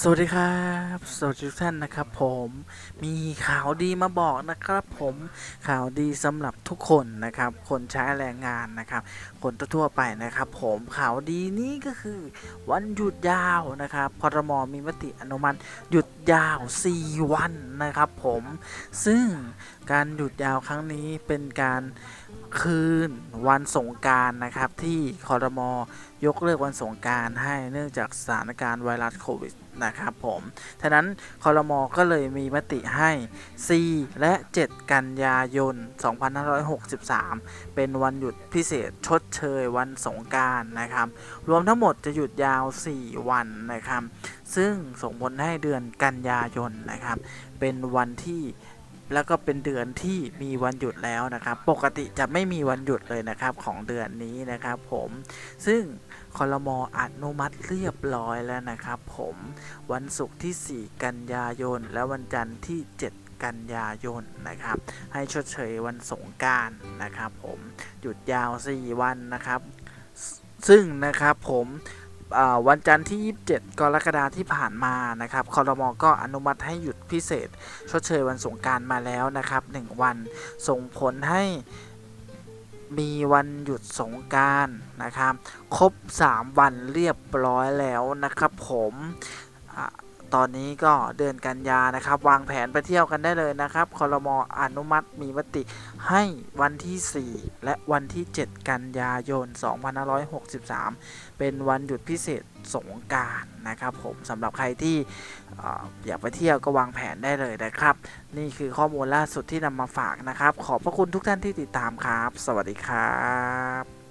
สวัสดีครับ สวัสดีทุกท่านนะครับผมมีข่าวดีมาบอกนะครับผมข่าวดีสำหรับทุกคนนะครับ คนใช้แรงงานนะครับ คนทั่วไปนะครับ ผมข่าวดีนี้ก็คือ วันหยุดยาวนะครับพรมมีมติอนุมัติหยุดยาว 4 วันนะครับ ผมซึ่งการหยุดยาวครั้งนี้เป็นการ คืนวันสงการนะครับ ที่คอรมอยกเลิกวันสงการให้เนื่องจากสถานการณ์ไวรัสโควิดนะครับผมฉะนั้นคอรมอก็เลยมีมติให้ 4 และ 7 กันยายน 2563 เป็นวันหยุดพิเศษชดเชยวันสงการนะครับ รวมทั้งหมดจะหยุดยาว 4 วันนะครับ ซึ่งส่งผลให้เดือนกันยายนนะครับ เป็นวันที่ แล้วก็เป็นเดือนที่มีวันหยุดแล้วนะครับ ปกติจะไม่มีวันหยุดเลยนะครับของเดือนนี้นะครับผม ซึ่งคอรมออนุมัติเรียบร้อยแล้วนะครับ ผมวันศุกร์ที่ 4 กันยายน และวันจันทร์ที่ 7กันยายนนะครับ ให้ชดเชยวันสงการนะครับ ผมหยุดยาว 4 วันนะครับ ซึ่งนะครับผม วันจันทร์ที่ 27 กรกฎาคมที่ผ่านมานะครับคอรมอก็อนุมัติให้หยุดพิเศษ ชดเชยวันสงการมาแล้วนะครับ 1 วันส่งผลให้มีวันหยุดสงการนะครับ ครบ 3 วันเรียบร้อยแล้วนะครับผม ตอนนี้ก็เดือนกันยานะครับ วางแผนไปเที่ยวกันได้เลยนะครับคอรมออนุมัติมีมติให้วันที่ 4 และวันที่ 7 กันยายน 2563 เป็นวันหยุดพิเศษสงการนะครับผมสำหรับใครที่ออยากไปเที่ยวก็วางแผนได้เลยนะครับ นี่คือข้อมูลล่าสุดที่นำมาฝากนะครับ ขอบพระคุณทุกท่านที่ติดตามครับ สวัสดีครับ